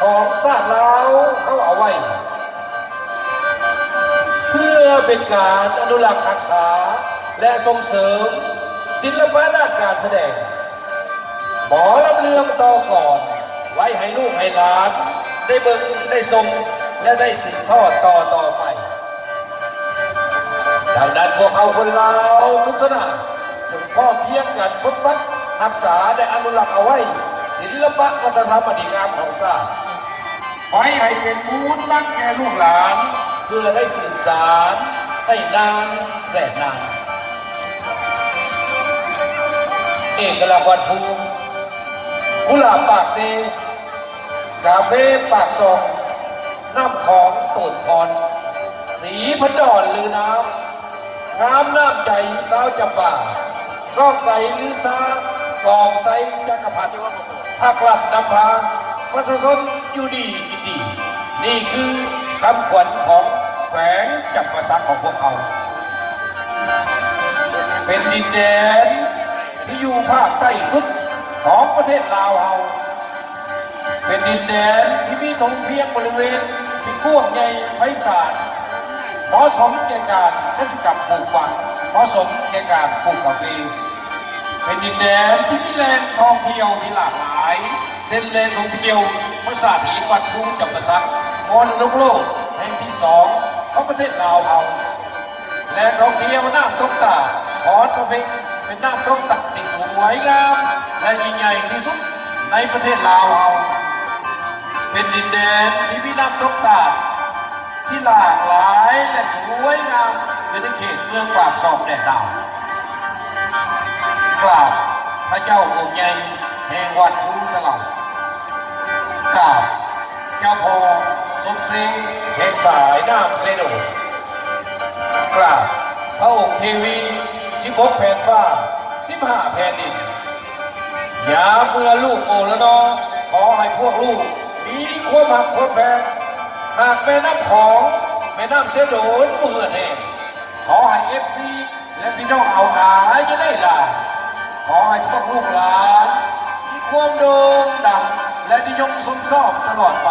ของศาตร์เราเขาเอาไว้ เพื่อเป็นการอนุรักษ์รักษาและส่งเสริม ศิลปะด้านการแสดงหมอลำเลืองต่อก่อน ไว้ให้ลูกให้หลาน ได้เบิ่งได้ทรงและได้สืบทอดต่อต่อไป ดังนั้นพวกเขาคนเราทุกทนาจงพ่อเพียงกันพบปักรักษาและอนุรักษ์เอาไว้ ศิลปะวัฒนธรรมดีงามของชาติ ไว้ให้เป็นมูลมั่งแก่ลูกหลาน เพื่อได้สื่อสารให้นานแสนนาน เอกลักษณ์วันภูมิกุหลาบปากเซกาเฟ่ปากซองน้ำของตูดคอน สีพันดอนหรือน้ำงามน้ำใจสาวจำป่าก้องไก่หรือซากองไซจักรพันธ์ภาคหลักนำพา ประชาชนอยู่ดีกินดี นี่คือคำขวัญของแขวงจับประสักของพวกเขาเป็นดินแดนที่อยู่ภาคใต้สุดของประเทศลาวเฮาเป็นดินแดนที่มีธงเพียงบริเวณที่กว้างใหญ่ไพศาลเหมาะสมแก่การเทศกรรมปลูกฝังเหมาะสมแก่การปลูกกาแฟเป็นดินแดนที่มีแหล่งท่องเที่ยวที่หลากหลาย เส้นแหล่งท่องเทียวภาษาถีวัดภูจับประสักมรดกโลกแห่งที่สองของประเทศลาวเฮาและท่องเที่ยวน้ำทกตาขอนประเพงเป็นน้ำทกตักที่สวยงามและยิ่งใหญ่ที่สุดในประเทศลาวเฮาเป็นดินแดนที่มีน้ำทกตาที่หลากหลายและสวยงามอยู่ในเขตเมืองปากซอกแดนดาวกราบพระเจ้าองค์ใหญ่แห่งวัดภูสลัง สมศรีแห่งสายน้ำเซโดกราบพระองค์เทวีสิบหกแผ่นฟ้าสิบห้าแผ่นดินอย่าเมื่อลูกโอละนอขอให้พวกลูกมีความหักความแพงหากแม่น้ำของแม่น้ำเสยโดนเมื่อแน่ขอให้เอฟซีและพี่น้องเอาหาจะได้ล่ะขอให้พวกลูกหลานมีความโด่งดังและนิยมสมชอบตลอดไป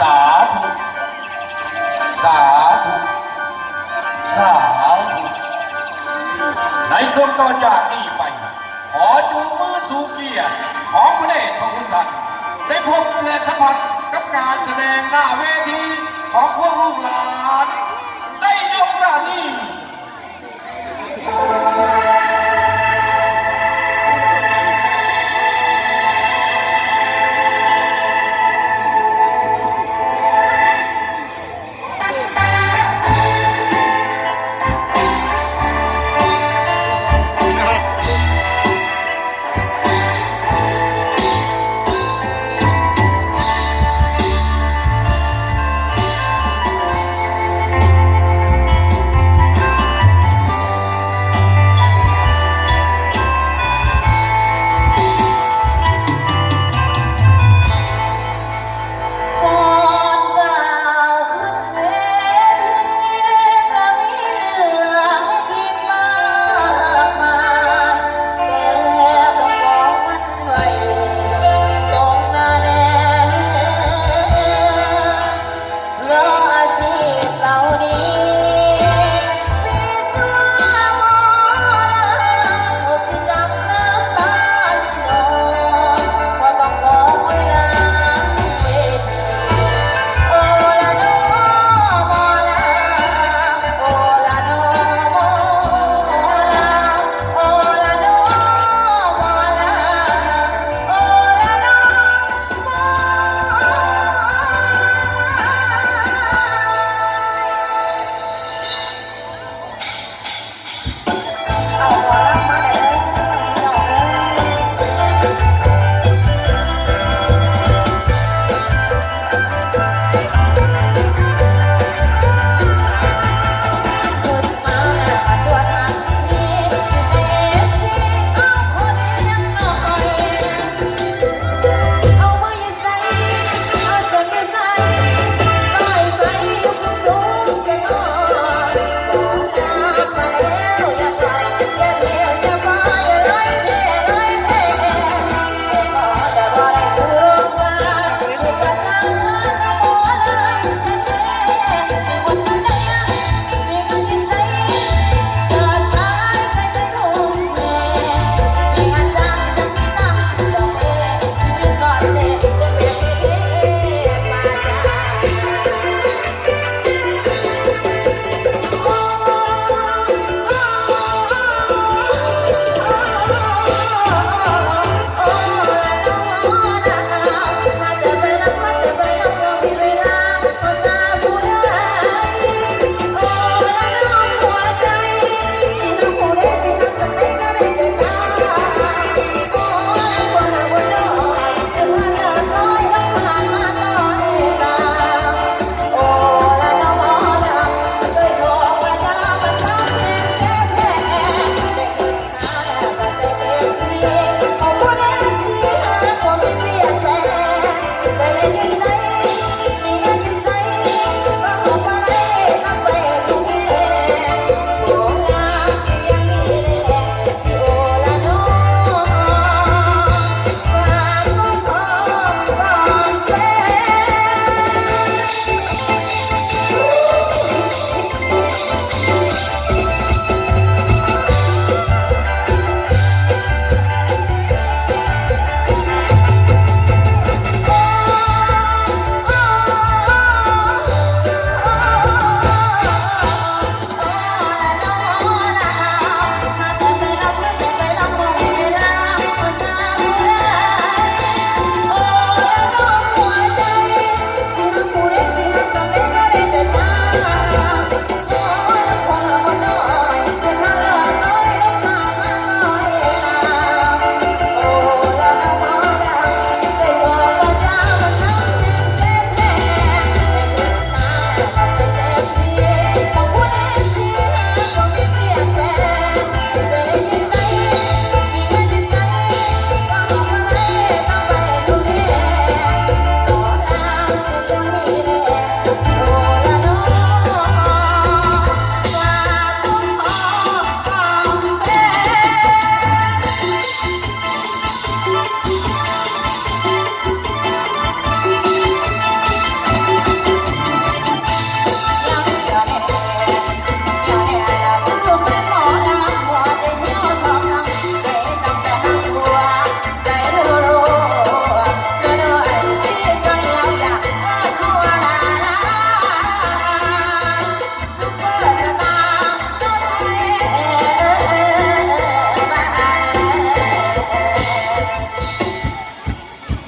สาธุสาธุสาธุในช่วงต่อจากนี้ไป ขอจูงมือสู่เกียรติของพระเดชพระคุณท่านได้พบและสัมผัสกับการแสดงหน้าเวทีของพวกลูกหลาน ได้ในโอกาสนี้